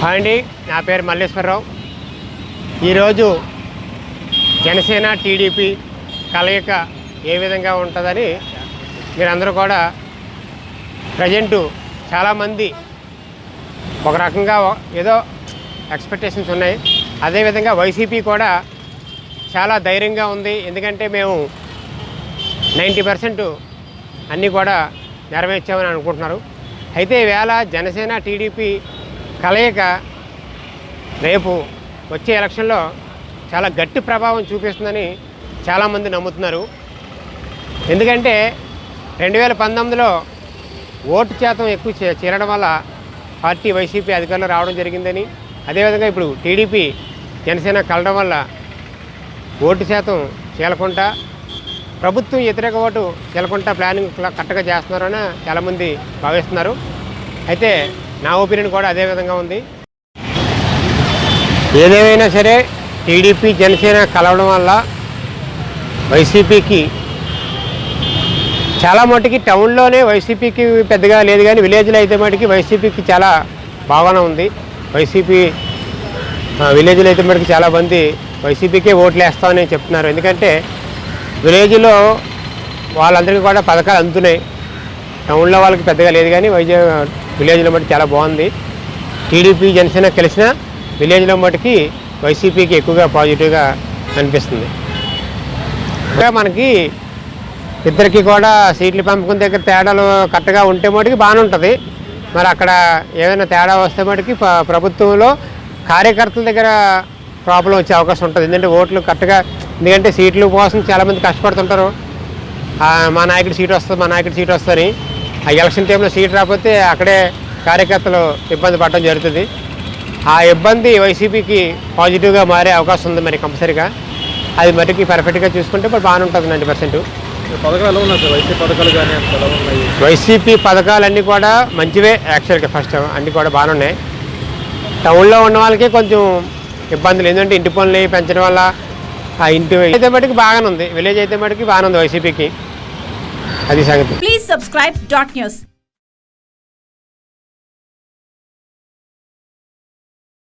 Hi అండి నా పేరు మల్లేశ్వరరావు. ఈరోజు జనసేన టీడీపీ కలయిక ఏ విధంగా ఉంటుందని మీరందరూ కూడా ప్రజెంటు చాలామంది ఒక రకంగా ఏదో ఎక్స్పెక్టేషన్స్ ఉన్నాయి. అదేవిధంగా వైసీపీ కూడా చాలా ధైర్యంగా ఉంది. ఎందుకంటే మేము నైంటీ పర్సెంట్ అన్నీ కూడా నెరవేర్చామని అనుకుంటున్నారు. అయితే ఈవేళ జనసేన టీడీపీ కలయిక రేపు వచ్చే ఎలక్షన్లో చాలా గట్టి ప్రభావం చూపిస్తుందని చాలామంది నమ్ముతున్నారు. ఎందుకంటే రెండు వేల పంతొమ్మిదిలో ఓటు శాతం ఎక్కువ చే- చేరడం వల్ల పార్టీ వైసీపీ అధికారంలో రావడం జరిగిందని అదేవిధంగా ఇప్పుడు టీడీపీ జనసేన కలడం వల్ల ఓటు శాతం చీలకుండా ప్రభుత్వం వ్యతిరేక ఓటు చీలకుండా ప్లానింగ్ కరెక్ట్గా చేస్తున్నారని చాలామంది భావిస్తున్నారు. అయితే నా ఒపీనియన్ కూడా అదే విధంగా ఉంది. ఏదేమైనా సరే టీడీపీ జనసేన కలవడం వల్ల వైసీపీకి చాలా మటుకి టౌన్లోనే వైసీపీకి పెద్దగా లేదు కానీ విలేజ్లో అయితే మటుకి వైసీపీకి చాలా భావన ఉంది. వైసీపీ విలేజ్లో అయితే మటుకు చాలా మంది వైసీపీకే ఓట్లు వేస్తామని చెప్తున్నారు. ఎందుకంటే విలేజ్లో వాళ్ళందరికీ కూడా పథకాలు అందుతున్నాయి. టౌన్లో వాళ్ళకి పెద్దగా లేదు కానీ వైజాగ్ విలేజ్లో మట్టి చాలా బాగుంది. టీడీపీ జనసేన కలిసిన విలేజ్లో మటుకి వైసీపీకి ఎక్కువగా పాజిటివ్గా అనిపిస్తుంది. ఇంకా మనకి ఇద్దరికి కూడా సీట్లు పంపకం దగ్గర తేడాలు కరెక్ట్గా ఉంటే మటుకి బాగానే ఉంటుంది. మరి అక్కడ ఏదైనా తేడా వస్తే మటుకి ప్రభుత్వంలో కార్యకర్తల దగ్గర ప్రాబ్లం వచ్చే అవకాశం ఉంటుంది. ఎందుకంటే ఓట్లు కరెక్ట్గా ఎందుకంటే సీట్ల కోసం చాలామంది కష్టపడుతుంటారు. మా నాయకుడి సీట్ వస్తుంది మా నాయకుడి సీట్ వస్తుందని. ఆ ఎలక్షన్ టైంలో సీట్ రాకపోతే అక్కడే కార్యకర్తలు ఇబ్బంది పడడం జరుగుతుంది. ఆ ఇబ్బంది వైసీపీకి పాజిటివ్గా మారే అవకాశం ఉంది మరి కంపల్సరీగా. అది మటుకి పర్ఫెక్ట్గా చూసుకుంటే మరి బాగానే ఉంటుంది నైంటీ పర్సెంట్. వైసీపీ పథకాలన్నీ కూడా మంచివే యాక్చువల్గా ఫస్ట్ అన్నీ కూడా బాగానే ఉన్నాయి. టౌన్లో ఉన్న వాళ్ళకి కొంచెం ఇబ్బందులు. ఎందుకంటే ఇంటి పనులు పెంచడం వల్ల ఆ ఇంటి అయితే మటుకు బాగానే ఉంది. విలేజ్ అయితే మటుకు బాగానే ఉంది వైసీపీకి. అది సంగతి ప్లీజ్ సబ్స్క్రైబ్ డాట్ న్యూస్